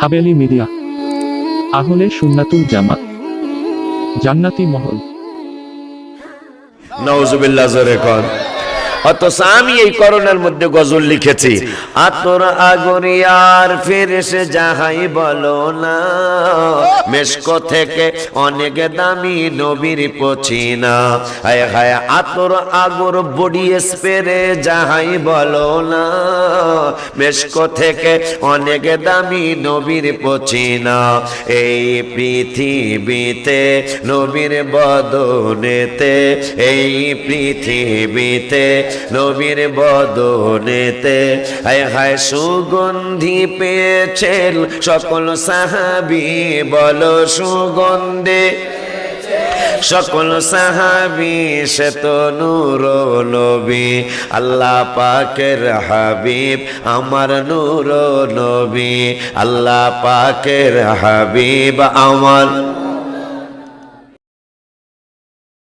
Haveli media. আহলে সুন্নাতুল জামাত। জান্নাতি মহল। নওজুবিল্লাহ জোরে কর অথচ আমি এই করোনার মধ্যে গজল লিখেছি। আতর আগরিয়ার ফেরেসে, যাহাই বলো না। মেশকো থেকে অনেক দামি নবীর পচিনা। হায় হায় আতর আগর বডি স্পেরে, যাহাই বলো না। মেশকো থেকে অনেক দামি নবীর পচিনা। এই পৃথিবীতে নবীর বদনেতে, এই পৃথিবীতে নবীর বদনেতে। হায় হায় সুগন্ধি পেয়েছেন সকল সাহাবি, বলো সুগন্ধে সকল সাহাবি, সে তো নূর নবী। আল্লাহ পাকের হাবিব আমার নূর নবী। আল্লাহ পাকের হাবিব আমার